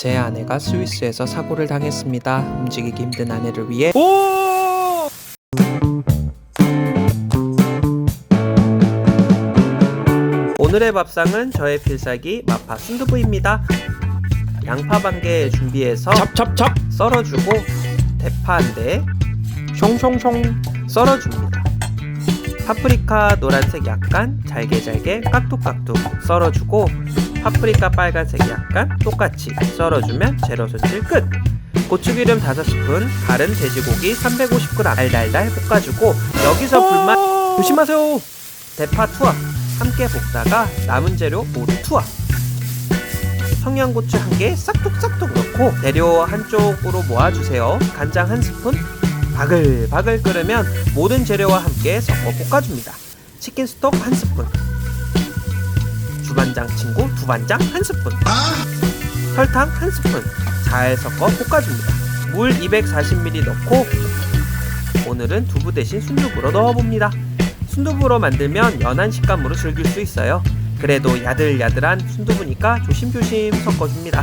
제 아내가 스위스에서 사고를 당했습니다. 움직이기 힘든 아내를 위해 오! 오늘의 밥상은 저의 필살기 마파 순두부입니다. 양파 반 개 준비해서 찹찹찹 썰어주고 대파 한 대, 숑숑숑 썰어줍니다. 파프리카 노란색 약간 잘게 잘게 깍둑깍둑 썰어주고 파프리카 빨간색 약간 똑같이 썰어주면 재료 손질 끝. 고추기름 5스푼, 다른 돼지고기 350g 달달달 볶아주고 여기서 불만 조심하세요. 대파 투하 함께 볶다가 남은 재료 모두 투하. 청양고추 한 개 싹둑싹둑 넣고 재료 한쪽으로 모아주세요. 간장 한 스푼, 바글바글 끓으면 모든 재료와 함께 섞어 볶아줍니다. 치킨 스톡 한 스푼, 주반장 친구 두반장 한 스푼, 설탕 한 스푼 잘 섞어 볶아줍니다. 물 240ml 넣고 오늘은 두부 대신 순두부로 넣어봅니다. 순두부로 만들면 연한 식감으로 즐길 수 있어요. 그래도 야들야들한 순두부니까 조심조심 섞어줍니다.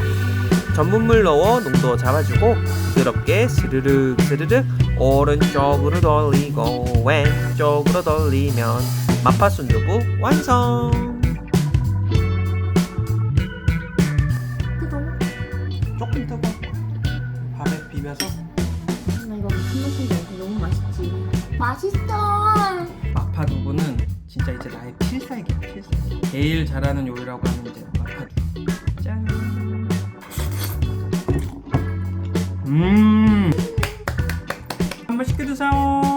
전분물 넣어 농도 잡아주고 부드럽게 스르륵 스르륵 오른쪽으로 돌리고 왼쪽으로 돌리면 마파 순두부 완성! 조금 뜨거 밥에 비벼서 나 이거 무슨 맛인지 너무 맛있지? 맛있어! 마파 두부는 진짜 이제 나의 필살기야 필살기 제일 잘하는 요리라고 하면 이제 마파 두부 짠 음. 한번 시켜주세요